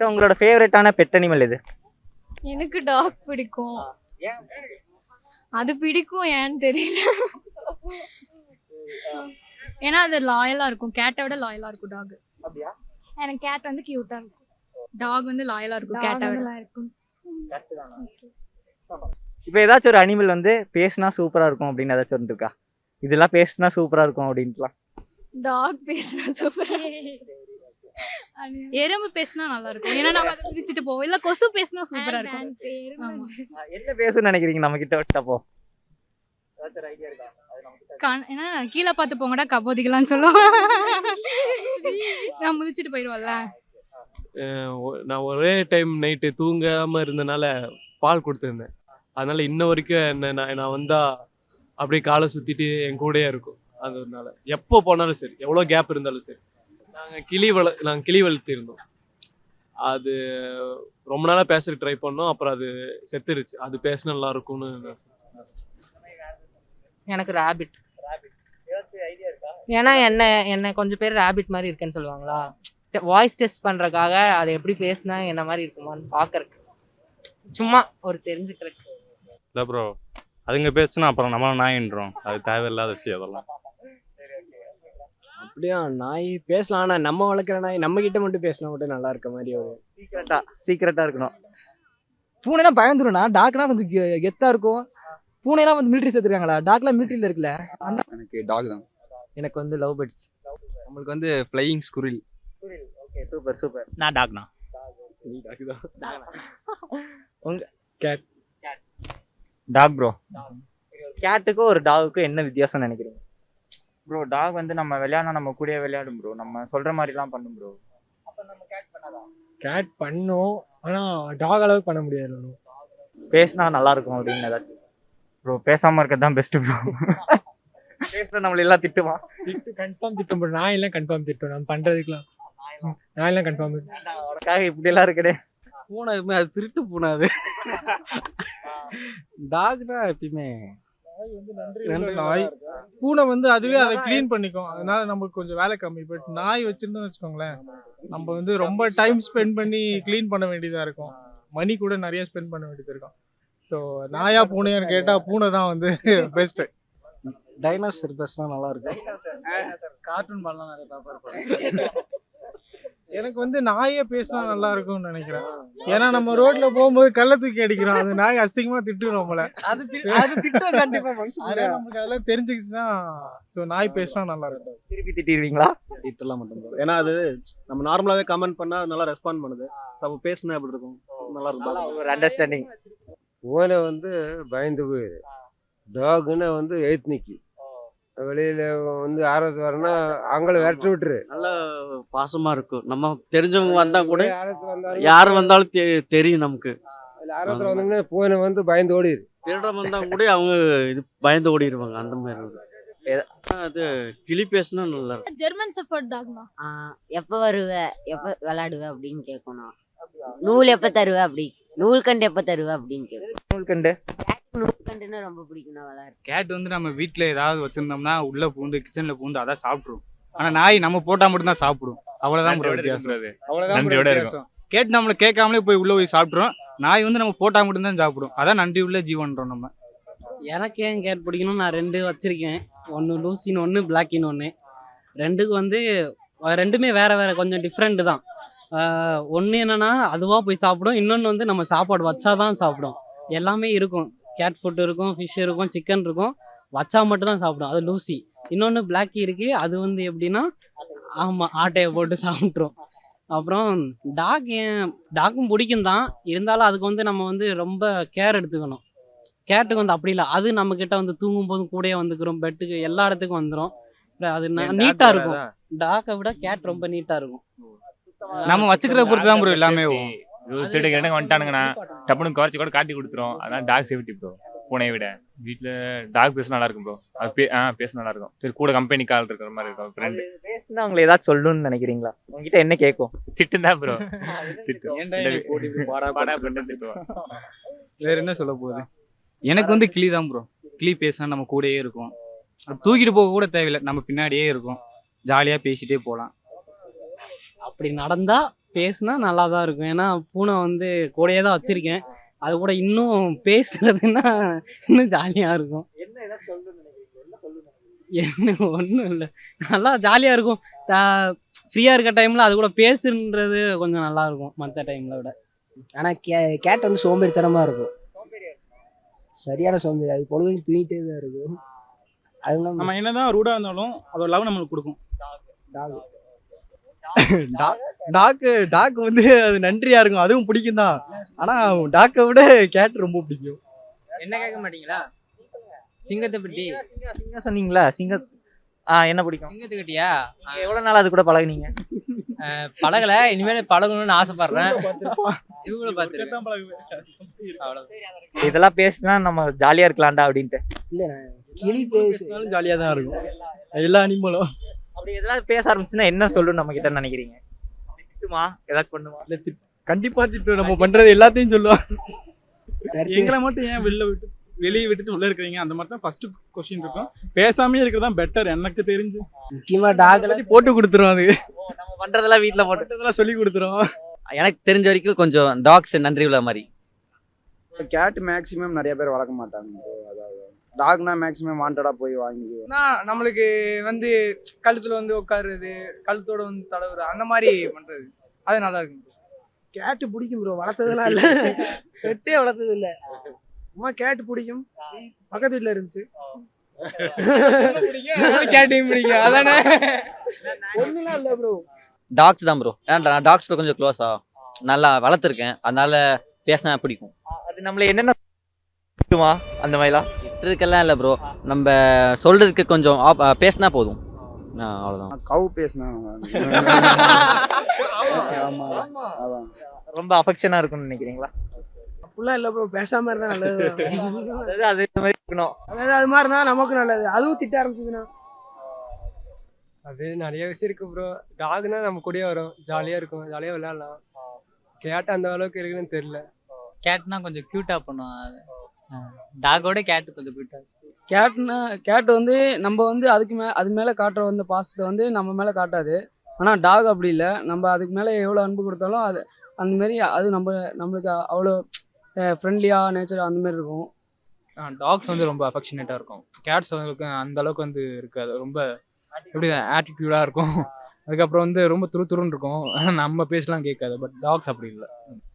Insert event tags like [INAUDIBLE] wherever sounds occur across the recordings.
அக்கா உங்களோட ஃபேவரட்டான பெட் அனிமல் எது? எனக்கு டாக் பிடிக்கும். அது பிடிக்கும் ஏன்னு தெரியல. ஏன்னா அது லாயலா இருக்கும். கேட்டை விட லாயலா இருக்கும் டாக் அப்படியா? எனக்கு கேட் வந்து கியூட்டா இருக்கும். டாக் வந்து லாயலா இருக்கும் கேட்டை விட. இருக்கும். இப்போ ஏதாச்சும் ஒரு அனிமல் வந்து பேசினா சூப்பரா இருக்கும் அப்படின்னு ஏதாச்சும் ஒன்று இருக்கா? இதெல்லாம் பேசினா சூப்பரா இருக்கும் அப்படின்ட்டுலாம். டாக் பேசினா சூப்பர் எறும்பு பேசினா நல்லா இருக்கும் ஏன்னா நம்ம அதை பிரிச்சுட்டு போவோம். இல்ல கொசு பேசினா சூப்பரா இருக்கும். ஆமா. என்ன பேசுன்னு நினைக்கிறீங்க? நம்ம கிட்ட விட்டப்போ ஏதாச்சும் ஐடியா இருக்கா? அது நம்ம கிட்ட கண்- ஏன்னா கீழே பார்த்து போங்கடா கபோதிகளான்னு சொல்லுவோம். நான் முதிச்சிட்டு போயிடுவோம்ல நான் ஒரே டைம் நைட்டு தூங்காம இருந்தனால பால் கொடுத்துருந்தேன். அதனால இன்ன வரைக்கும் என்ன நான் நான் வந்தா அப்படியே காலை சுத்திட்டு என் கூடயே இருக்கும். அதனால எப்போ போனாலும் சரி எவ்வளோ கேப் இருந்தாலும் சரி. நாங்கள் கிளி வள நாங்கள் கிளி வளர்த்திருந்தோம். அது ரொம்ப நாளாக பேச ட்ரை பண்ணோம். அப்புறம் அது செத்துருச்சு. அது பேச நல்லா இருக்கும்னு. எனக்கு ரேபிட் ஏதாச்சும் ஐடியா இருக்கா? ஏன்னா என்ன என்ன கொஞ்சம் பேர் ரேபிட் மாதிரி இருக்கேன்னு சொல்லுவாங்களா? வாய்ஸ் டெஸ்ட் பண்றதுக்காக அது எப்படி பேசினா என்ன மாதிரி இருக்குமான்னு பாக்குறதுக்கு. சும்மா ஒரு தெரிஞ்சுக்கிறதுக்கு. இல்லை ப்ரோ அதுங்க பேசுனா அப்புறம் நம்ம நாயின்றோம். அது தேவையில்லாத விஷயம் அதெல்லாம். அப்படியா? நாய் பேசலாம். ஆனா நம்ம வளர்க்குற நாய் நம்ம கிட்ட மட்டும் பேசினா மட்டும் நல்லா இருக்க மாதிரி ஒரு சீக்கிரட்டா சீக்கிரட்டா இருக்கணும். பூனைனா பயந்துரும்னா டாக்னா கொஞ்சம் கெ- கெத்தா இருக்கும். பூனைலாம் வந்து மிலிட்ரி சேர்த்துருக்காங்களா? டாக்லாம் மிலிட்ரியில் இருக்குல்ல. எனக்கு டாக் தான். எனக்கு வந்து லவ் பேர்ட்ஸ் நம்மளுக்கு வந்து flying squirrel okay super super நான் டாக்னா உங்க Cat. டாக் ப்ரோ கேட்டுக்கும் ஒரு டாகுக்கும் என்ன வித்தியாசம் நினைக்கிறீங்க? ப்ரோ டாக் வந்து நம்ம விளையாடணும் நம்ம கூடயே விளையாடும் ப்ரோ நம்ம சொல்ற மாதிரிலாம் பண்ணும் ப்ரோ கேட் பண்ணும் ஆனா டாக் அளவுக்கு பண்ண முடியாது நானும். பேசினா நல்லா இருக்கும் அப்படின்னு ஏதாச்சும். ப்ரோ பேசாம இருக்கிறது தான் பெஸ்ட் ப்ரோ பேசுனா நம்மள எல்லாம் திட்டுமா? திட்டு கன்ஃபார்ம் திட்டம் bro. நாய் எல்லாம் கன்ஃபார்ம் திட்டம் நம்ம பண்றதுக்குலாம் நாய் எல்லாம் கன்ஃபார்ம் உனக்காக இப்படி எல்லாம் இருக்கடே பூனை அது திருட்டு பூனை அது. [LAUGHS] டாக் தான் எப்பயுமே நன்றி நாய். பூனை வந்து அதுவே அதை க்ளீன் பண்ணிக்கும். அதனால நமக்கு கொஞ்சம் வேலை கம்மி. பட் நாய் வச்சிருந்தோம்னு வச்சுக்கோங்களேன் நம்ம வந்து ரொம்ப டைம் ஸ்பெண்ட் பண்ணி க்ளீன் பண்ண வேண்டியதா இருக்கும். மணி கூட நிறைய ஸ்பெண்ட் பண்ண வேண்டியது இருக்கும். ஸோ நாயா பூனையான்னு கேட்டா பூனை தான் வந்து பெஸ்ட் டைனாசர் பேசினா நல்லா இருக்கும். கார்ட்டூன் பண்ணலாம் நிறைய பேப்பர் [LAUGHS] எனக்கு வந்து நாயே பேசினா நல்லா இருக்கும்னு நினைக்கிறேன். ஏன்னா நம்ம ரோட்ல போகும்போது கள்ள தூக்கி அடிக்கிறோம். அது நாய் அசிங்கமா திட்டும் நம்மள. அது திட்டம் கண்டிப்பா ஆனா நமக்கு அதெல்லாம் தெரிஞ்சுக்கிச்சுன்னா ஸோ நாய் பேசினா நல்லா இருக்கும். திருப்பி திட்டிடுவீங்களா? திட்டலாம் மட்டும். ஏன்னா அது நம்ம நார்மலாவே கமெண்ட் பண்ணா அது நல்லா ரெஸ்பாண்ட் பண்ணுது. நம்ம பேசுனா எப்படி இருக்கும்? நல்லா இருக்கும். ஒரு அண்டர்ஸ்டாண்டிங் பூனை வந்து பயந்து போயிரு. டாகுன்னா வந்து எய்த் நிக்கி வெளியில வந்து வரனா அவங்கள விரட்டி விட்டுரு. நல்ல பாசமா இருக்கும். நம்ம தெரிஞ்சவங்க வந்தா கூட யார் வந்தாலும் தெ- தெரியும் நமக்கு. ஆர்வத்துல வந்தீங்கன்னா பூனை வந்து பயந்து ஓடிடு திருடம் வந்தா கூட அவங்க இது பயந்து ஓடிடுவாங்க அந்த மாதிரி. அது கிளி பேசினா நல்லா இருக்கும். ஜெர்மன் சஃபர்ட் டாக் தான் எப்ப வருவ? எப்ப விளையாடுவ அப்படின்னு கேட்கணும் நூல் எப்ப தருவ அப்படி நூல் கண்டு எப்ப தருவ அப்படின்னு கேட்கணும் நூல்கண்டு? நூல் கண்டுன்னா ரொம்ப பிடிக்கும் நான் கேட் வந்து நம்ம வீட்ல ஏதாவது வச்சிருந்தோம்னா உள்ள பூந்து கிச்சன்ல பூந்து அதான் சாப்பிட்ரும் ஆனா நாய் நம்ம போட்டா மட்டும் தான் சாப்பிடும். அவ்வளவுதான் நன்றியோட வித்தியாசம். அவ்வளவுதான் bro நன்றியோட வித்தியாசம். கேட் நம்மள கேட்காமலே போய் உள்ள போய் சாப்பிட்றோம் நாய் வந்து நம்ம போட்டா மட்டும் தான் சாப்பிடும். அதான் நன்றி உள்ள ஜீவன்றோம் நம்ம. எனக்கு ஏன் கேட் பிடிக்கணும் நான் ரெண்டு வச்சிருக்கேன். ஒன்று லூசின்னு ஒன்று பிளாக்கின்னு ஒன்று ரெண்டுக்கு வந்து ரெண்டுமே வேற வேற கொஞ்சம் டிஃப்ரெண்ட் தான். ஒன்று என்னன்னா அதுவாக போய் சாப்பிடும். இன்னொன்று வந்து நம்ம சாப்பாடு வச்சாதான் சாப்பிடும். எல்லாமே இருக்கும். கேட் ஃபுட் இருக்கும் ஃபிஷ் இருக்கும் சிக்கன் இருக்கும். வச்சா மட்டும் தான் சாப்பிடும். அது லூசி. இன்னொன்று பிளாக்கி இருக்கு. அது வந்து எப்படின்னா ஆமாம் ஆட்டையை போட்டு சாப்பிட்ரும் அப்புறம் டாக் ஏன் டாக்கும் பிடிக்கும் தான். இருந்தாலும் அதுக்கு வந்து நம்ம வந்து ரொம்ப கேர் எடுத்துக்கணும். கேட்டுக்கு வந்து அப்படி இல்லை. அது நம்ம கிட்ட வந்து தூங்கும் போதும் கூடயே வந்துக்கிறோம். பெட்டுக்கு எல்லா இடத்துக்கும் வந்துடும் அது நீட்டா இருக்கும். டாக்கை விட கேட் ரொம்ப நீட்டா இருக்கும். நம்ம வச்சுக்கிறத பொறுத்து தான் ப்ரோ எல்லாமே திருட்டு கிட்ட வந்துட்டானுங்கண்ணா. டப்புனு குறைச்சி கூட காட்டி கொடுத்துரும். அதான் டாக் சேஃப்டி ப்ரோ பூனையை விட. வீட்டில் டாக் பேச நல்லா இருக்கும் ப்ரோ அது பே ஆ பேச நல்லா இருக்கும் சரி கூட கம்பெனி கால் இருக்கிற மாதிரி இருக்கும் ஃப்ரெண்டு பேசுனா அவங்களை ஏதாச்சும் சொல்லணும்னு நினைக்கிறீங்களா? உங்ககிட்ட என்ன கேட்கும்? திட்டுனா ப்ரோ [LAUGHS] திட்டு. வேற என்ன சொல்ல போகுது? எனக்கு வந்து கிளி தான் ப்ரோ கிளி பேசினா நம்ம கூடயே இருக்கும். அது தூக்கிட்டு போக கூட தேவையில்லை. நம்ம பின்னாடியே இருக்கும். ஜாலியா பேசிட்டே போலாம். அப்படி நடந்தா பேசுனா நல்லா தான் இருக்கும். ஏன்னா பூனை வந்து கூடயே தான் வச்சிருக்கேன். அது கூட இன்னும் பேசுறதுன்னா இன்னும் ஜாலியாக இருக்கும். என்ன ஒன்றும் இல்லை. நல்லா ஜாலியாக இருக்கும். ஃப்ரீயாக இருக்க டைமில் அது கூட பேசுன்றது கொஞ்சம் நல்லா இருக்கும் மற்ற டைமில் விட. ஆனால் கே கேட் வந்து சோம்பேறித்தனமாக இருக்கும். சரியான சோம்பேறி. அது பொழுதும் தூங்கிட்டே தான் இருக்கும் அது நம்ம என்னதான் ரூடா இருந்தாலும் அதோட லவ் நம்மளுக்கு கொடுக்கும். டாக். டாக்கு டாக் வந்து அது நன்றியா இருக்கும். அதுவும் பிடிக்கும் தான் ஆனா டாக்கை விட கேட் ரொம்ப பிடிக்கும். என்ன கேட்க மாட்டீங்களா? சிங்கத்தை பற்றி சிங்கம் சொன்னீங்களா? சிங்கம் ஆ என்ன பிடிக்கும்? சிங்கத்துக்கிட்டியா நீங்க எவ்வளவு நாள் அது கூட பழகுனீங்க? பழகல. இனிமேல் பழகணும்னு ஆசைப்படுறேன். ஜூவில் பார்த்துருக்கேன். இதெல்லாம் பேசினா நம்ம ஜாலியா இருக்கலாம்டா அப்படின்ட்டு. இல்லை கிளி பேசு பேசினாலும் ஜாலியா தான் இருக்கும். எல்லா அனிமலும் அப்படி எதெல்லாம் பேச ஆரம்பிச்சுன்னா என்ன சொல்லணும் நம்ம கிட்ட நினைக்கிறீங்க? திட்டுமா? ஏதாச்சும் பண்ணுமா? கண்டிப்பா திட்டம் நம்ம பண்றது எல்லாத்தையும் சொல்லுவோம் எங்களை மட்டும் ஏன் வெளில விட்டு வெளியே விட்டுட்டு உள்ள இருக்கிறீங்க? அந்த மாதிரி தான் ஃபர்ஸ்ட் கொஸ்டின் இருக்கும். பேசாமே இருக்கிறது தான் பெட்டர் எனக்கு தெரிஞ்சு. முக்கியமாக டாக்ல எல்லாத்தையும் போட்டு கொடுத்துரும் அது. நம்ம பண்றதெல்லாம் வீட்ல போட்டு. பண்றதெல்லாம் சொல்லி கொடுத்துரும் எனக்கு தெரிஞ்ச வரைக்கும் கொஞ்சம் டாக்ஸ் நன்றி உள்ள மாதிரி. கேட் மேக்ஸிமம் நிறைய பேர் வளர்க்க மாட்டாங்க. அதாவது டாக்னா மேக்ஸிமம் வாண்டடா போய் வாங்கி நம்மளுக்கு வந்து கழுத்துல வந்து உட்காருறது கழுத்தோட வந்து தடவுறது அந்த மாதிரி பண்றது. அது நல்லா இருக்கும். கேட்டு பிடிக்கும் ப்ரோ வளர்த்ததெல்லாம் இல்லை. பெட்டே வளர்த்தது இல்லை. சும்மா கேட்டு பிடிக்கும். பக்கத்து வீட்டில் இருந்துச்சு. கேட்டையும் பிடிக்கும். அதானே? ஒன்றுலாம் இல்லை ப்ரோ டாக்ஸ் தான் ப்ரோ ஏன்னா நான் டாக்ஸ் கொஞ்சம் க்ளோஸா நல்லா வளர்த்துருக்கேன். அதனால பேசினா பிடிக்கும். அது நம்மள என்னென்ன அந்த மாதிரிலாம்? திட்டுறதுக்கெல்லாம் இல்லை ப்ரோ நம்ம சொல்றதுக்கு கொஞ்சம் பேசினா போதும். ஆ, அவ்வளவுதான். கவு பேசினா [LAUGHS] ரொம்ப அஃபெக்ஷனா இருக்கும்னு நினைக்கிறீங்களா? அப்படிலாம் இல்லை ப்ரோ பேசாம இருந்தா நல்லது அதாவது அது மாதிரி இருக்கணும். அதாவது அது மாதிரி இருந்தா நமக்கு நல்லது. அதுவும் திட்ட ஆரம்பிச்சதுன்னா. அது நிறைய விஷயம் இருக்கு ப்ரோ டாக்னா நம்ம கூடயே வரும். ஜாலியா இருக்கும். ஜாலியா விளையாடலாம். கேட் அந்த அளவுக்கு இருக்குன்னு தெரியல. கேட்னா கொஞ்சம் க்யூட்டா பண்ணும் டாகோட கேட் கொஞ்சம் க்யூட்டா கேட்னா கேட் வந்து நம்ம வந்து அதுக்கு மே அது மேலே காட்டுற வந்து பாசத்தை வந்து நம்ம மேலே காட்டாது. ஆனால் டாக் அப்படி இல்லை. நம்ம அதுக்கு மேலே எவ்வளோ அன்பு கொடுத்தாலும் அது அந்த மாதிரி அது நம்ம நம்மளுக்கு அவ்வளோ ஃப்ரெண்ட்லியாக நேச்சர் அந்த மாதிரி இருக்கும். டாக்ஸ் வந்து ரொம்ப அஃபெக்ஷனேட்டாக இருக்கும். கேட்ஸ் வந்து அந்த அளவுக்கு வந்து இருக்காது. ரொம்ப எப்படி ஆட்டிடியூடாக இருக்கும். அதுக்கப்புறம் வந்து ரொம்ப துரு துருன்னு இருக்கும். நம்ம பேசலாம் கேட்காது. பட் டாக்ஸ் அப்படி இல்லை.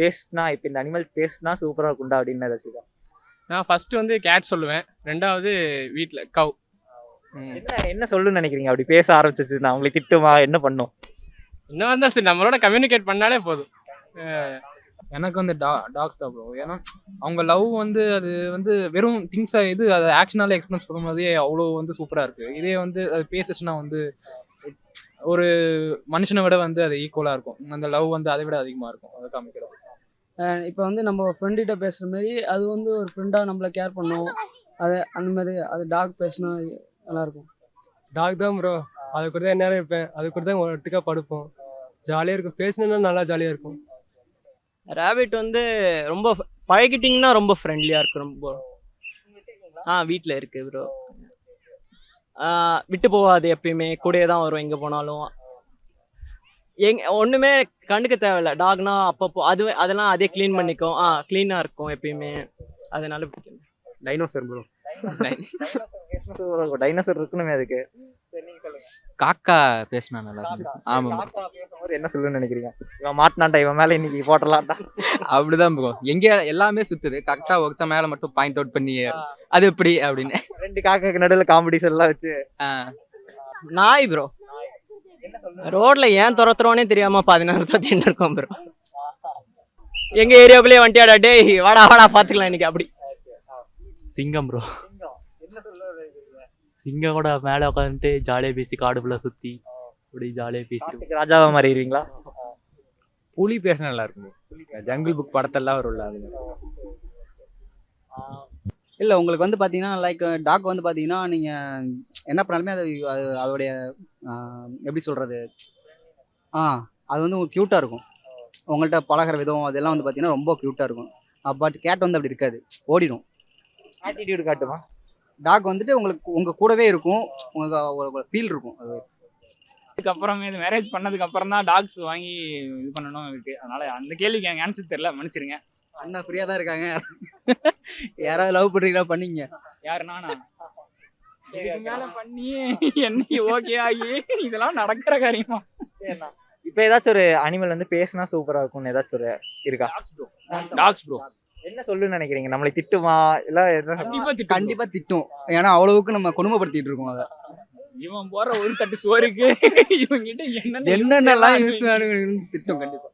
பேசுனா இப்ப இந்த அனிமல் பேசுனா சூப்பரா இருக்கும்டா அப்படின்னு ரசிகா நான் ஃபர்ஸ்ட் வந்து கேட் சொல்லுவேன். ரெண்டாவது வீட்டில் கவ் என்ன என்ன சொல்லணும்னு நினைக்கிறீங்க? அப்படி பேச ஆரம்பிச்சிச்சுன்னா உங்களை திட்டுமா? என்ன பண்ணும்? என்ன இருந்தாலும் சரி நம்மளோட கம்யூனிகேட் பண்ணாலே போதும். எனக்கு வந்து டா டாக்ஸ் தான் ப்ரோ ஏன்னா அவங்க லவ் வந்து அது வந்து வெறும் திங்ஸா இது அதை ஆக்ஷனால எக்ஸ்பிரஸ் பண்ணும்போதே அவ்வளோ வந்து சூப்பராக இருக்கு. இதே வந்து அது பேசுச்சுன்னா வந்து ஒரு மனுஷனை விட வந்து அது ஈக்குவலாக இருக்கும். அந்த லவ் வந்து அதை விட அதிகமாக இருக்கும். அதை காமிக்கிறோம் இப்போ வந்து நம்ம ஃப்ரெண்டுகிட்ட பேசுகிற மாதிரி அது வந்து ஒரு ஃப்ரெண்டாக நம்மளை கேர் பண்ணும். அது அந்த மாதிரி அது டாக் பேசினா நல்லாயிருக்கும் டாக் தான் ப்ரோ அது கூட தான் நேரம் இருப்பேன். அது கூட தான் ஒட்டுக்கா படுப்போம். ஜாலியாக இருக்கும். பேசணுன்னா நல்லா ஜாலியாக இருக்கும். ரேபிட் வந்து ரொம்ப பழகிட்டிங்கன்னா ரொம்ப ஃப்ரெண்ட்லியாக இருக்கும் ரொம்ப ஆ வீட்டில் இருக்கு ப்ரோ விட்டு போகாது எப்பயுமே. கூடயே தான் வரும் எங்கே போனாலும். எங் ஒன்றுமே கண்டுக்க தேவையில்ல. டாக்னா அப்பப்போ அது அதெல்லாம் அதே க்ளீன் பண்ணிக்கும். ஆ க்ளீனாக இருக்கும் எப்பயுமே. அதனால பிடிக்கும். டைனோசர் ப்ரோ டைனோசர் இருக்கணுமே அதுக்கு. காக்கா பேசினா நல்லா பேசும்போது என்ன சொல்லணும்னு நினைக்கிறீங்க? இவன் மாட்டினான்டா இவன் மேல இன்னைக்கு போட்டலாம்டா. அப்படிதான் ப்ரோ எங்கே எல்லாமே சுத்துது. கரெக்டாக ஒருத்த மேலே மட்டும் பாயிண்ட் அவுட் பண்ணி அது எப்படி அப்படின்னு. ரெண்டு காக்காக்கு நடுவுல காம்படிஷன் எல்லாம் வச்சு. நாய் ப்ரோ ரோட்ல ஏன் துரத்துறோனே தெரியாம பதினாறு தத்தின்னு இருக்கோம் ப்ரோ எங்க ஏரியாக்குள்ளேயே வண்டியாடா டேய் வாடா வாடா பாத்துக்கலாம் இன்னைக்கு அப்படி. சிங்கம் ப்ரோ சிங்கம் கூட மேலே உட்காந்துட்டு ஜாலியாக பேசி காடு ஃபுல்லாக சுற்றி அப்படி ஜாலியாக பேசிடுவோம் காட்டுக்கு ராஜாவா மாறிடுவீங்களா? புலி பேச நல்லா இருக்கும் ஜங்கிள் புக் படத்தெல்லாம் வரும்ல அது இல்லை உங்களுக்கு வந்து பார்த்தீங்கன்னா லைக் டாக் வந்து பார்த்தீங்கன்னா நீங்கள் என்ன பண்ணாலுமே அது அது அதோடைய எப்படி சொல்கிறது ஆ அது வந்து உங்களுக்கு க்யூட்டாக இருக்கும். உங்கள்கிட்ட பழகுற விதம் அதெல்லாம் வந்து பார்த்தீங்கன்னா ரொம்ப க்யூட்டாக இருக்கும். பட் கேட் வந்து அப்படி இருக்காது. ஓடிடும் ஆட்டிடியூட் காட்டுமா? டாக் வந்துட்டு உங்களுக்கு உங்கள் கூடவே இருக்கும். உங்களுக்கு ஃபீல் இருக்கும். அது அதுக்கப்புறமே இது மேரேஜ் பண்ணதுக்கு அப்புறம் தான் டாக்ஸ் வாங்கி இது பண்ணணும் இருக்கு அதனால அந்த கேள்விக்கு எனக்கு ஆன்சர் தெரியல. மன்னிச்சிருங்க. அண்ணா ஃப்ரீயா தான் இருக்காங்க. யாராவது லவ் பண்றீங்களா? பண்ணீங்க யாரு நானா. இதுக்கு மேல பண்ணி என்னைக்கு ஓகே ஆகி இதெல்லாம் நடக்கிற காரியமா? இப்போ ஏதாச்சும் ஒரு அனிமல் வந்து பேசினா சூப்பரா இருக்கும்னு ஏதாச்சும் ஒரு இருக்கா? டாக்ஸ் ப்ரோ என்ன சொல்லுன்னு நினைக்கிறீங்க? நம்மளை திட்டுமா? இல்ல என்ன கண்டிப்பா திட்டும் கண்டிப்பா திட்டும் ஏன்னா அவ்வளவுக்கு நம்ம கொடுமைப்படுத்திட்டு இருக்கோம் அதை. இவன் போற ஒரு தட்டு சோறுக்கு இவன் கிட்ட என்ன என்னென்னலாம் யூஸ் திட்டம் கண்டிப்பா.